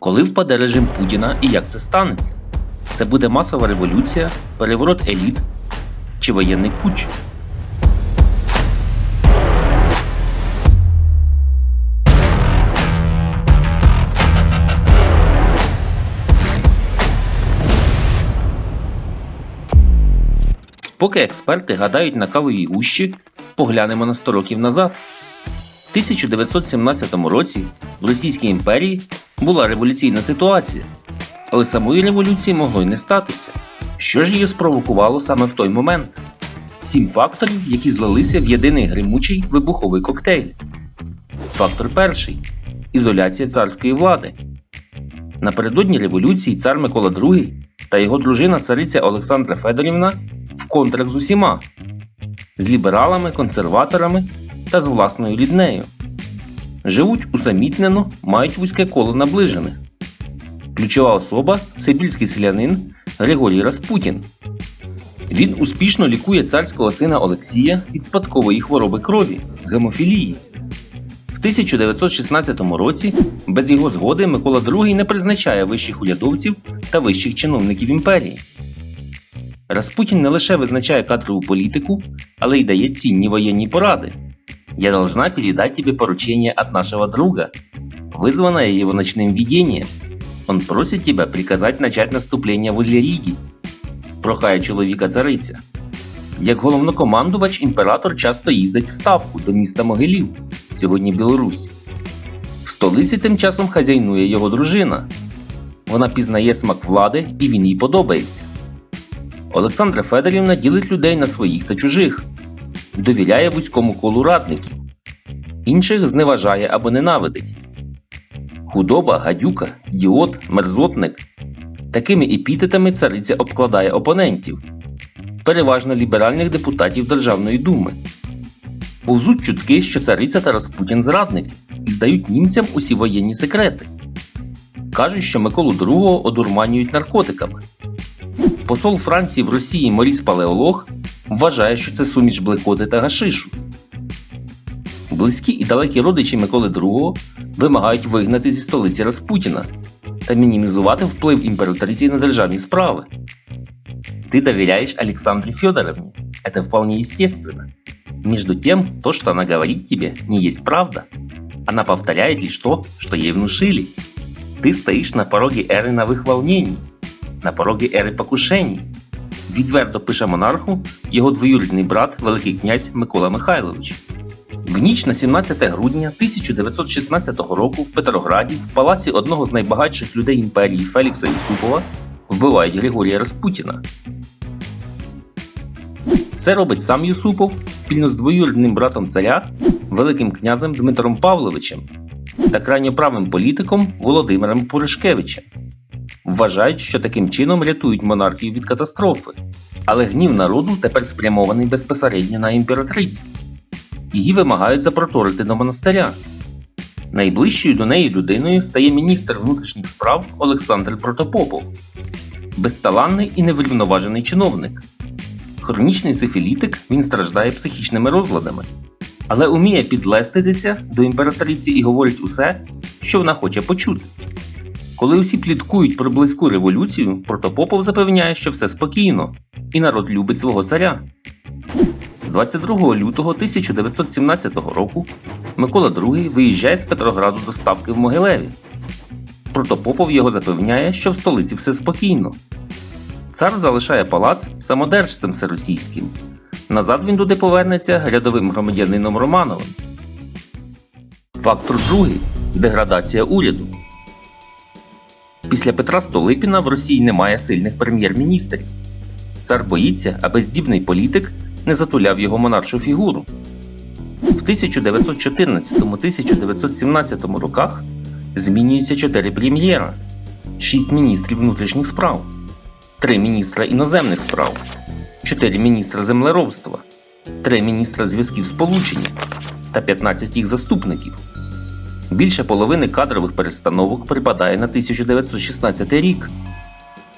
Коли впаде режим Путіна і як це станеться? Це буде масова революція, переворот еліт чи воєнний путч? Поки експерти гадають на кавовій гущі, поглянемо на 100 років назад. В 1917 році в Російській імперії була революційна ситуація, але самої революції могло й не статися. Що ж її спровокувало саме в той момент? Сім факторів, які злилися в єдиний гримучий вибуховий коктейль. Фактор перший ізоляція царської влади. Напередодні революції цар Микола II та його дружина цариця Олександра Федорівна в контракт з усіма з лібералами, консерваторами та з власною ріднею. Живуть усамітнено, мають вузьке коло наближених. Ключова особа сибірський селянин Григорій Распутін. Він успішно лікує царського сина Олексія від спадкової хвороби крові гемофілії. В 1916 році без його згоди Микола II не призначає вищих урядовців та вищих чиновників імперії. Распутін не лише визначає кадрову політику, але й дає цінні воєнні поради. Я должна передать тебе поручение от нашего друга, вызванное его ночным видением. Он просит тебя приказать начать наступлення возле Ріги. Прохає чоловіка цариця. Як головнокомандувач імператор часто їздить в ставку до міста Могилів, сьогодні Білорусь. В столиці тим часом хазяйнує його дружина. Вона пізнає смак влади і він їй подобається. Олександра Федорівна ділить людей на своїх та чужих, довіряє вузькому колу радників, інших зневажає або ненавидить. Худоба, гадюка, ідіот, мерзотник. Такими епітетами цариця обкладає опонентів, переважно ліберальних депутатів Державної думи. Повзуть чутки, що цариця та Распутін зрадники і здають німцям усі воєнні секрети. Кажуть, що Миколу II одурманюють наркотиками. Посол Франції в Росії Моріс Палеолог вважає, що це суміш блекоти та гашишу. Близькі і далекі родичі Миколи II вимагають вигнати зі столиці Распутіна та мінімізувати вплив імператриці на державні справи. Ты доверяешь Александре Федоровне. Это вполне естественно. Между тем, то, что она говорит тебе, не есть правда. Она повторяет лишь то, что ей внушили. Ты стоишь на пороге эры новых волнений, на пороге ери покушений. Відверто пише монарху його двоюрідний брат, Великий князь Микола Михайлович. В ніч на 17 грудня 1916 року в Петрограді в палаці одного з найбагатших людей імперії Фелікса Юсупова вбивають Григорія Распутіна. Це робить сам Юсупов спільно з двоюрідним братом царя, Великим князем Дмитром Павловичем та крайньоправим політиком Володимиром Пуришкевичем. Вважають, що таким чином рятують монархію від катастрофи, але гнів народу тепер спрямований безпосередньо на імператрицю. Її вимагають запроторити до монастиря. Найближчою до неї людиною стає міністр внутрішніх справ Олександр Протопопов, безталанний і неврівноважений чиновник. Хронічний сифілітик він страждає психічними розладами, але уміє підлеститися до імператриці і говорить усе, що вона хоче почути. Коли усі пліткують про близьку революцію, Протопопов запевняє, що все спокійно, і народ любить свого царя. 22 лютого 1917 року Микола II виїжджає з Петрограду до ставки в Могилеві. Протопопов його запевняє, що в столиці все спокійно. Цар залишає палац самодержцем всеросійським. Назад він туди повернеться рядовим громадянином Романовим. Фактор другий деградація уряду. Після Петра Столипіна в Росії немає сильних прем'єр-міністрів. Цар боїться, аби здібний політик не затуляв його монаршу фігуру. В 1914-1917 роках змінюється чотири прем'єра, шість міністрів внутрішніх справ, три міністра іноземних справ, чотири міністра землеробства, три міністра зв'язків сполучення та 15 їх заступників. Більше половини кадрових перестановок припадає на 1916 рік.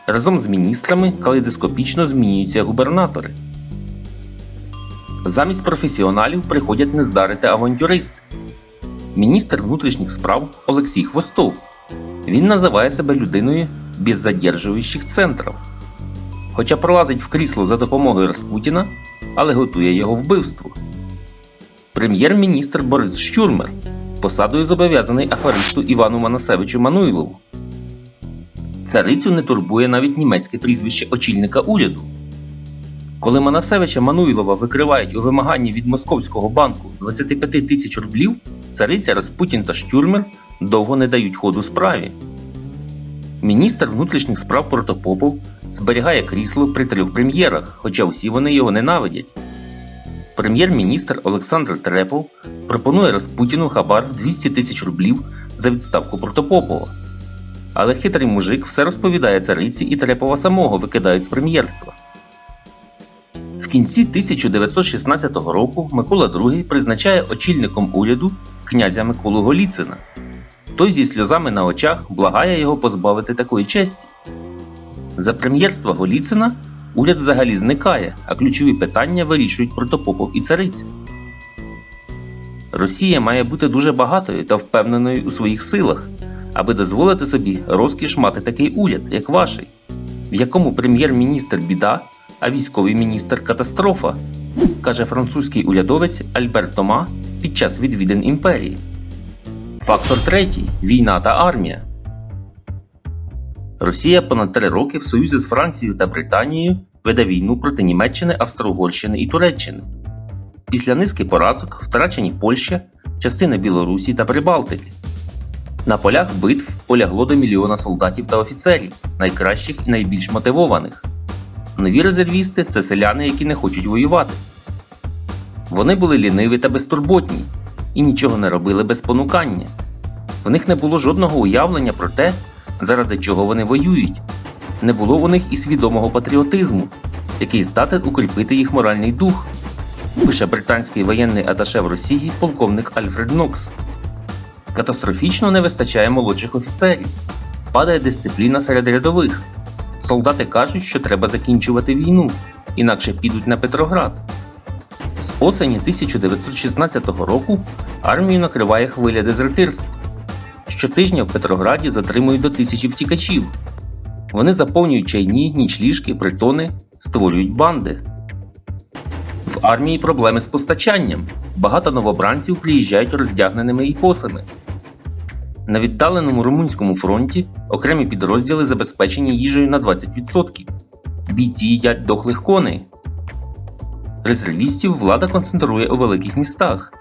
Разом з міністрами калейдоскопічно змінюються губернатори. Замість професіоналів приходять нездари та авантюристи. Міністр внутрішніх справ Олексій Хвостов. Він називає себе людиною без задержуючих центрів. Хоча пролазить в крісло за допомогою Распутіна, але готує його вбивству. Прем'єр-міністр Борис Щурмер посадою зобов'язаний аферисту Івану Манасевичу Мануйлову. Царицю не турбує навіть німецьке прізвище очільника уряду. Коли Манасевича Мануйлова викривають у вимаганні від московського банку 25 тисяч рублів, цариця Распутін та Штюрмер довго не дають ходу справі. Міністр внутрішніх справ Протопопов зберігає крісло при трьох прем'єрах, хоча всі вони його ненавидять. Прем'єр-міністр Олександр Трепов пропонує Распутіну хабар в 200 тисяч рублів за відставку Протопопова. Але хитрий мужик все розповідає цариці і Трепова самого викидають з прем'єрства. В кінці 1916 року Микола II призначає очільником уряду князя Миколу Голіцина. Той зі сльозами на очах благає його позбавити такої честі. За прем'єрства Голіцина уряд взагалі зникає, а ключові питання вирішують Протопопов і цариця. Росія має бути дуже багатою та впевненою у своїх силах, аби дозволити собі розкіш мати такий уряд, як ваший, в якому прем'єр-міністр біда, а військовий міністр катастрофа, каже французький урядовець Альберт Тома під час відвідин імперії. Фактор третій війна та армія. Росія понад три роки в союзі з Францією та Британією веде війну проти Німеччини, Австро-Угорщини і Туреччини. Після низки поразок втрачені Польща, частина Білорусі та Прибалтики. На полях битв полягло до мільйона солдатів та офіцерів, найкращих і найбільш мотивованих. Нові резервісти це селяни, які не хочуть воювати. Вони були ліниві та безтурботні і нічого не робили без понукання. В них не було жодного уявлення про те, заради чого вони воюють. Не було у них і свідомого патріотизму, який здатен укріпити їх моральний дух, пише британський воєнний аташе в Росії полковник Альфред Нокс. Катастрофічно не вистачає молодших офіцерів, падає дисципліна серед рядових. Солдати кажуть, що треба закінчувати війну, інакше підуть на Петроград. З осені 1916 року армію накриває хвиля дезертирств. Щотижня в Петрограді затримують до тисячі втікачів. Вони заповнюють чайні, нічліжки, притони, створюють банди. В армії проблеми з постачанням. Багато новобранців приїжджають роздягненими і косами. На віддаленому румунському фронті окремі підрозділи забезпечені їжею на 20%. Бійці їдять дохлих коней. Резервістів влада концентрує у великих містах.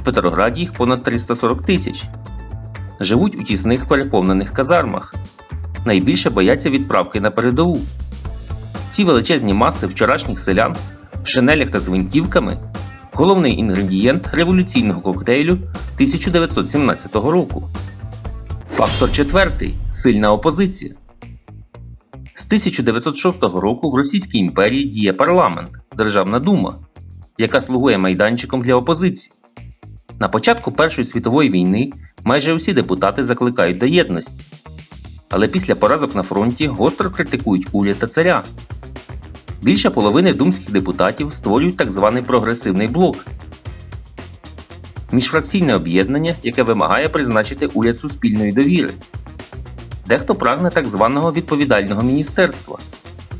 В Петрограді їх понад 340 тисяч. Живуть у тісних переповнених казармах. Найбільше бояться відправки на передову. Ці величезні маси вчорашніх селян в шинелях та з гвинтівками головний інгредієнт революційного коктейлю 1917 року. Фактор четвертий сильна опозиція. З 1906 року в Російській імперії діє парламент Державна дума, яка слугує майданчиком для опозиції. На початку Першої світової війни майже усі депутати закликають до єдності. Але після поразок на фронті гостро критикують уряд та царя. Більше половини думських депутатів створюють так званий прогресивний блок міжфракційне об'єднання, яке вимагає призначити уряд суспільної довіри. Дехто прагне так званого відповідального міністерства,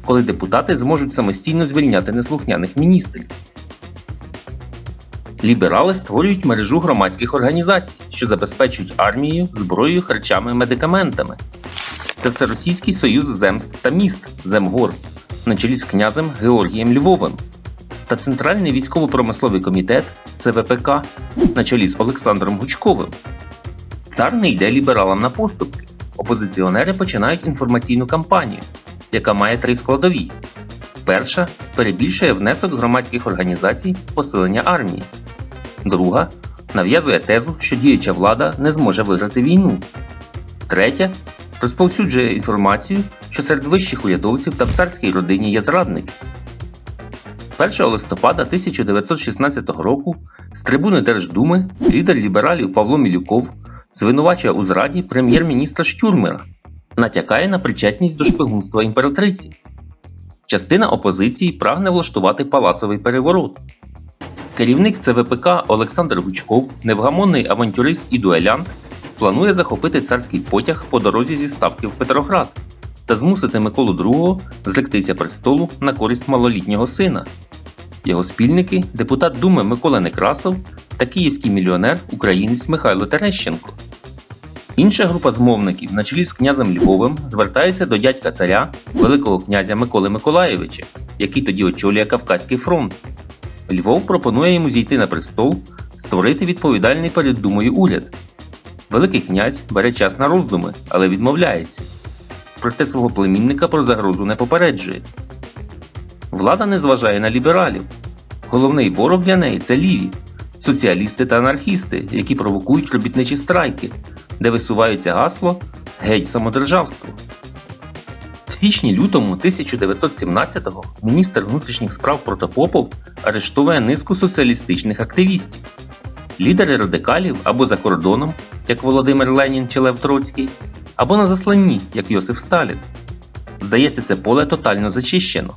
коли депутати зможуть самостійно звільняти неслухняних міністрів. Ліберали створюють мережу громадських організацій, що забезпечують армію, зброєю, харчами, медикаментами. Це Всеросійський союз земств та міст Земгор на чолі з князем Георгієм Львовим та Центральний військово-промисловий комітет ЦВПК на чолі з Олександром Гучковим. Цар не йде лібералам на поступки. Опозиціонери починають інформаційну кампанію, яка має три складові. Перша перебільшує внесок громадських організацій посилення армії. Друга нав'язує тезу, що діюча влада не зможе виграти війну. Третя розповсюджує інформацію, що серед вищих урядовців та в царській родині є зрадники. 1 листопада 1916 року з трибуни Держдуми лідер лібералів Павло Мілюков звинувачує у зраді прем'єр-міністра Штюрмера, натякає на причетність до шпигунства імператриці. Частина опозиції прагне влаштувати палацовий переворот. Керівник ЦВПК Олександр Гучков, невгамонний авантюрист і дуелянт, планує захопити царський потяг по дорозі зі ставки в Петроград та змусити Миколу II зректися престолу на користь малолітнього сина. Його спільники депутат Думи Микола Некрасов та київський мільйонер українець Михайло Терещенко. Інша група змовників на чолі з князем Львовим звертається до дядька царя, Великого князя Миколи Миколаєвича, який тоді очолює Кавказький фронт. Львов пропонує йому зійти на престол, створити відповідальний перед думою уряд. Великий князь бере час на роздуми, але відмовляється. Проте свого племінника про загрозу не попереджує. Влада не зважає на лібералів. Головний ворог для неї це ліві, соціалісти та анархісти, які провокують робітничі страйки, де висуваються гасло Геть самодержавство. В січні-лютому 1917-го міністр внутрішніх справ Протопопов арештовує низку соціалістичних активістів. Лідери радикалів або за кордоном, як Володимир Ленін чи Лев Троцький, або на засланні, як Йосиф Сталін. Здається, це поле тотально зачищено.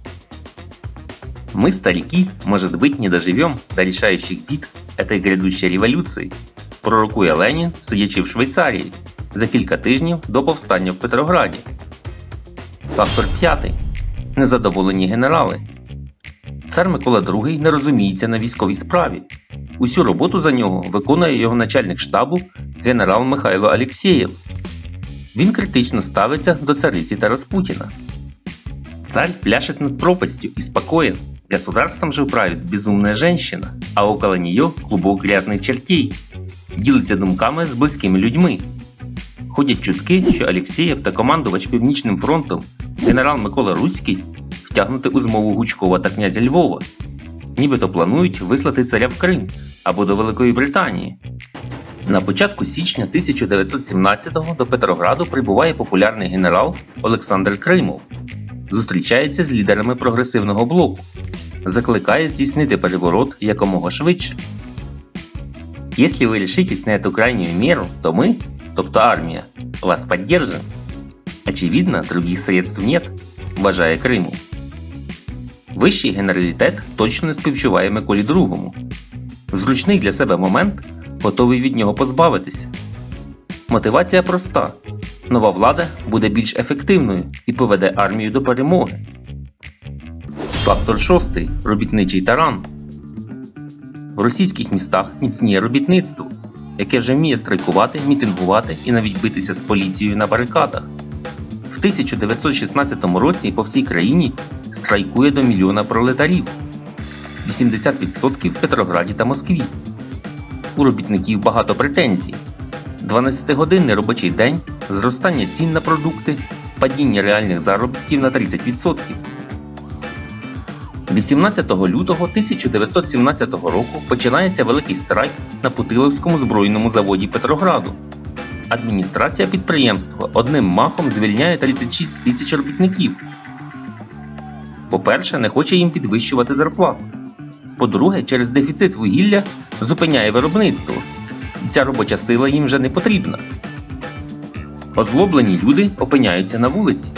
Мы, старики, может быть, не доживем до решающих битв этой грядущей революции, пророкує Ленін, сидячи в Швейцарії за кілька тижнів до повстання в Петрограді. Фактор п'ятий. Незадоволені генерали. Цар Микола II не розуміється на військовій справі. Усю роботу за нього виконує його начальник штабу генерал Михайло Алєксєєв. Він критично ставиться до цариці та Распутіна. Царь пляшет над пропастью и спокоен. Государством же правит безумная женщина, а около нее клубок грязних чертей. Ділиться думками з близькими людьми. Ходять чутки, що Алєксєєв та командувач Північним фронтом генерал Микола Руський втягнути у змову Гучкова та князя Львова. Нібито планують вислати царя в Крим або до Великої Британії. На початку січня 1917-го до Петрограду прибуває популярний генерал Олександр Кримов зустрічається з лідерами прогресивного блоку, закликає здійснити переворот якомога швидше. Если вы решитесь на эту крайнюю меру, то мы, тобто армія, вас поддержим. Очевидно, других средств нет, вважає Криму. Вищий генералітет точно не співчуває Миколі II. В зручний для себе момент готовий від нього позбавитися. Мотивація проста: нова влада буде більш ефективною і поведе армію до перемоги. Фактор шостий робітничий таран. В російських містах міцніє робітництво, яке вже вміє страйкувати, мітингувати і навіть битися з поліцією на барикадах. В 1916 році по всій країні страйкує до мільйона пролетарів, 80% в Петрограді та Москві. У робітників багато претензій. 12-годинний робочий день, зростання цін на продукти, падіння реальних заробітків на 30%. 18 лютого 1917 року починається великий страйк на Путиловському збройному заводі Петрограду. Адміністрація підприємства одним махом звільняє 36 тисяч робітників. По-перше, не хоче їм підвищувати зарплату. По-друге, через дефіцит вугілля зупиняє виробництво. Ця робоча сила їм вже не потрібна. Озлоблені люди опиняються на вулиці.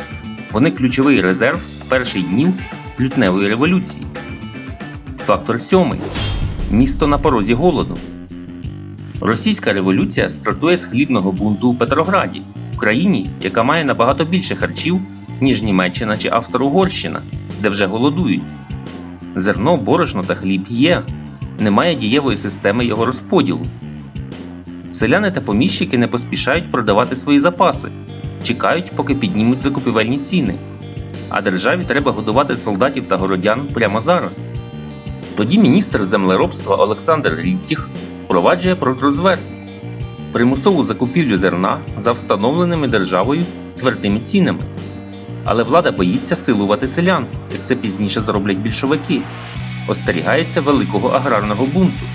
Вони ключовий резерв перших днів лютневої революції. Фактор сьомий. Місто на порозі голоду. Російська революція стартує з хлібного бунту у Петрограді, в країні, яка має набагато більше харчів, ніж Німеччина чи Австро-Угорщина, де вже голодують. Зерно, борошно та хліб є, немає дієвої системи його розподілу. Селяни та поміщики не поспішають продавати свої запаси, чекають, поки піднімуть закупівельні ціни. А державі треба годувати солдатів та городян прямо зараз. Тоді міністр землеробства Олександр Ріттіх впроваджує протрозверст примусову закупівлю зерна за встановленими державою твердими цінами. Але влада боїться силувати селян, як це пізніше зроблять більшовики, остерігається великого аграрного бунту.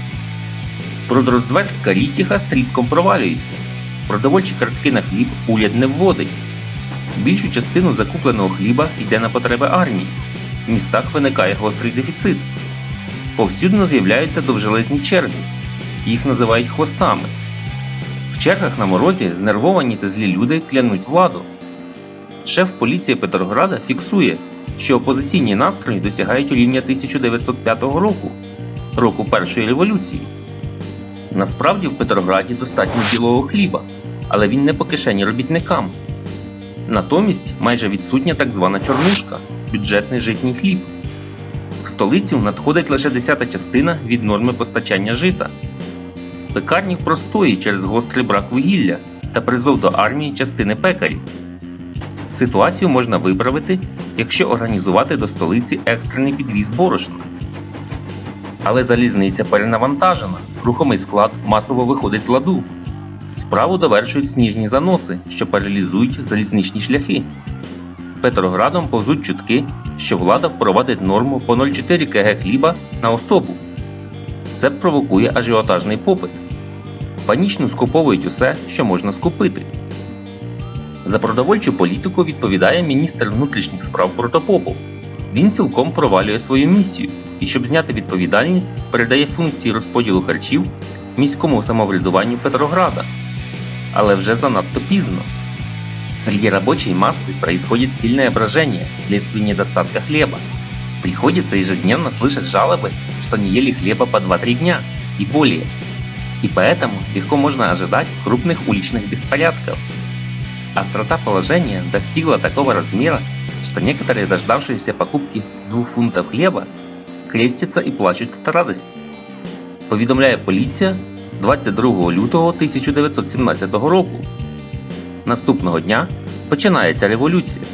Продрозверстка Ріттіха з провалюється. Продовольчі картки на хліб уряд не вводить. Більшу частину закупленого хліба йде на потреби армії. В містах виникає гострий дефіцит. Повсюдно з'являються довжелезні черги. Їх називають хвостами. В чергах на морозі знервовані та злі люди клянуть владу. Шеф поліції Петрограда фіксує, що опозиційні настрої досягають рівня 1905 року, року першої революції. Насправді в Петрограді достатньо білого хліба, але він не по кишені робітникам. Натомість майже відсутня так звана чорнушка бюджетний житній хліб. В столицю надходить лише десята частина від норми постачання жита. Пекарні в простої через гострий брак вугілля та призов до армії частини пекарів. Ситуацію можна виправити, якщо організувати до столиці екстрений підвіз борошна. Але залізниця перенавантажена, рухомий склад масово виходить з ладу. Справу довершують сніжні заноси, що паралізують залізничні шляхи. Петроградом повзуть чутки, що влада впровадить норму по 0,4 кг хліба на особу. Це провокує ажіотажний попит. Панічно скуповують усе, що можна скупити. За продовольчу політику відповідає міністр внутрішніх справ Протопопов. Він цілком провалює свою місію і, щоб зняти відповідальність, передає функції розподілу харчів міському самоврядуванню Петрограда. Але вже занадто пізно. Среди рабочей массы происходит сильное брожение вследствие недостатка хлеба. Приходится ежедневно слышать жалобы, что не ели хлеба по 2-3 дня и более. И поэтому легко можно ожидать крупных уличных беспорядков. Острота положения достигла такого размера, что некоторые дождавшиеся покупки 2 фунтов хлеба крестятся і плачуть від радості. Повідомляє поліція 22 лютого 1917 року. Наступного дня починається революція.